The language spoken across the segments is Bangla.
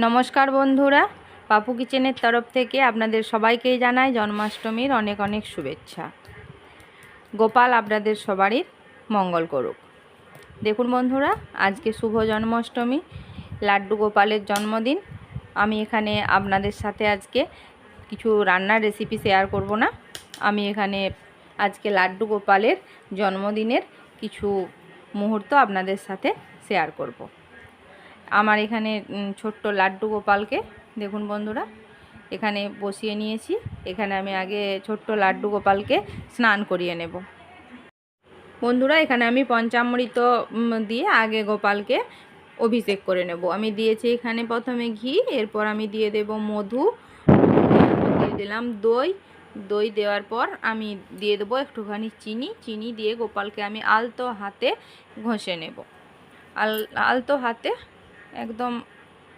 নমস্কার বন্ধুরা, পাপু কিচেনের তরফ থেকে আপনাদের সবাইকেই জানাই জন্মাষ্টমীর অনেক অনেক শুভেচ্ছা। গোপাল আপনাদের সবারই মঙ্গল করুক। দেখুন বন্ধুরা, আজকে শুভ জন্মাষ্টমী, লাড্ডু গোপালের জন্মদিন। আমি এখানে আপনাদের সাথে আজকে কিছু রান্নার রেসিপি শেয়ার করব না। আমি এখানে আজকে লাড্ডু গোপালের জন্মদিনের কিছু মুহূর্ত আপনাদের সাথে শেয়ার করব। আমার এখানে ছোট্ট লাড্ডু গোপালকে, দেখুন বন্ধুরা, এখানে বসিয়ে নিয়েছি। এখানে আমি আগে ছোট্ট লাড্ডু গোপালকে স্নান করিয়ে নেব। বন্ধুরা, এখানে আমি পঞ্চামৃত দিয়ে আগে গোপালকে অভিষেক করে নেব। আমি দিয়েছি এখানে প্রথমে ঘি, এরপর আমি দিয়ে দেব মধু, দিয়ে দিলাম দই। দই দেওয়ার পর আমি দিয়ে দেবো একটুখানি চিনি। চিনি দিয়ে গোপালকে আমি আলতো হাতে ঘষে নেব। আল, আলতো হাতে একদম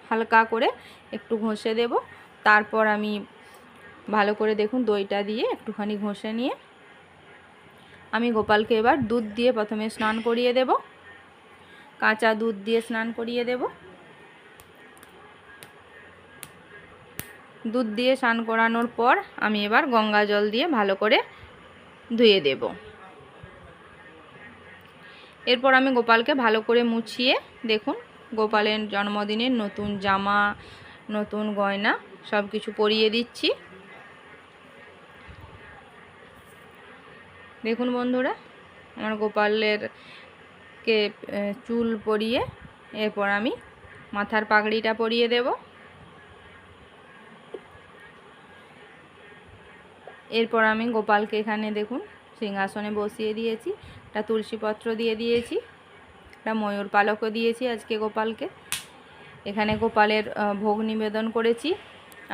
হালকা করে একটু ঘষে দেব। তারপর আমি ভালো করে দেখুন দইটা দিয়ে একটুখানি ঘষে নিয়ে আমি গোপালকে এবার দুধ দিয়ে প্রথমে স্নান করিয়ে দেব। কাঁচা দুধ দিয়ে স্নান করিয়ে দেব। দুধ দিয়ে স্নান করানোর পর আমি এবার গঙ্গা জল দিয়ে ভালো করে ধুয়ে দেব। এরপর আমি গোপালকে ভালো করে মুছিয়ে দেখুন গোপালের জন্মদিনের নতুন জামা, নতুন গয়না সব কিছু পরিয়ে দিচ্ছি। দেখুন বন্ধুরা, আমার গোপালের কে চুল পরিয়ে এরপর আমি মাথার পাগড়িটা পরিয়ে দেব। এরপর আমি গোপালকে এখানে দেখুন সিংহাসনে বসিয়ে দিয়েছি, একটা তুলসীপত্র দিয়ে দিয়েছি। একটা ময়ূর পালকও দিয়েছি আজকে গোপালকে। এখানে গোপালের ভোগ নিবেদন করেছি।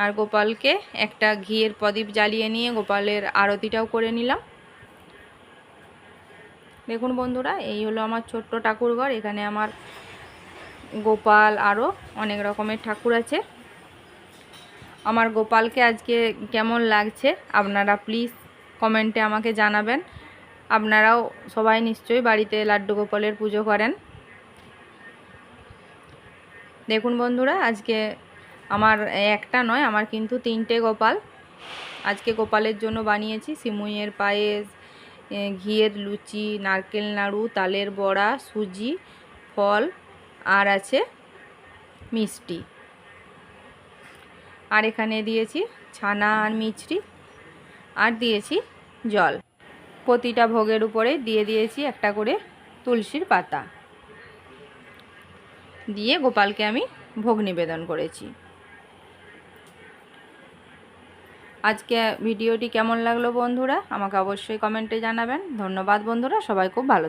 আর গোপালকে একটা ঘিয়ের প্রদীপ জ্বালিয়ে নিয়ে গোপালের আরতিটাও করে নিলাম। দেখুন বন্ধুরা, এই হলো আমার ছোট্ট ঠাকুরঘর। এখানে আমার গোপাল আরও অনেক রকমের ঠাকুর আছে। আমার গোপালকে আজকে কেমন লাগছে আপনারা প্লিজ কমেন্টে আমাকে জানাবেন। আপনারাও সবাই নিশ্চয়ই বাড়িতে লাড্ডু গোপালের পুজো করেন। দেখুন বন্ধুরা, আজকে আমার একটা নয়, আমার কিন্তু তিনটে গোপাল। আজকে গোপালের জন্য বানিয়েছি সিমুইয়ের পায়েস ঘিয়ের লুচি, নারকেল নাড়ু, তালের বড়া, সুজি, ফল আর আছে মিষ্টি। আর এখানে দিয়েছি ছানা আর মিছরি, আর দিয়েছি জল। প্রতিটা ভোগের উপরে দিয়ে দিয়েছি একটা করে তুলসীর পাতা। দিয়ে গোপালকে আমি ভোগ নিবেদন করেছি। আজকে ভিডিওটি কেমন লাগল বন্ধুরা? আমাকে অবশ্যই কমেন্টে জানাবেন। ধন্যবাদ বন্ধুরা, সবাই খুব ভালো।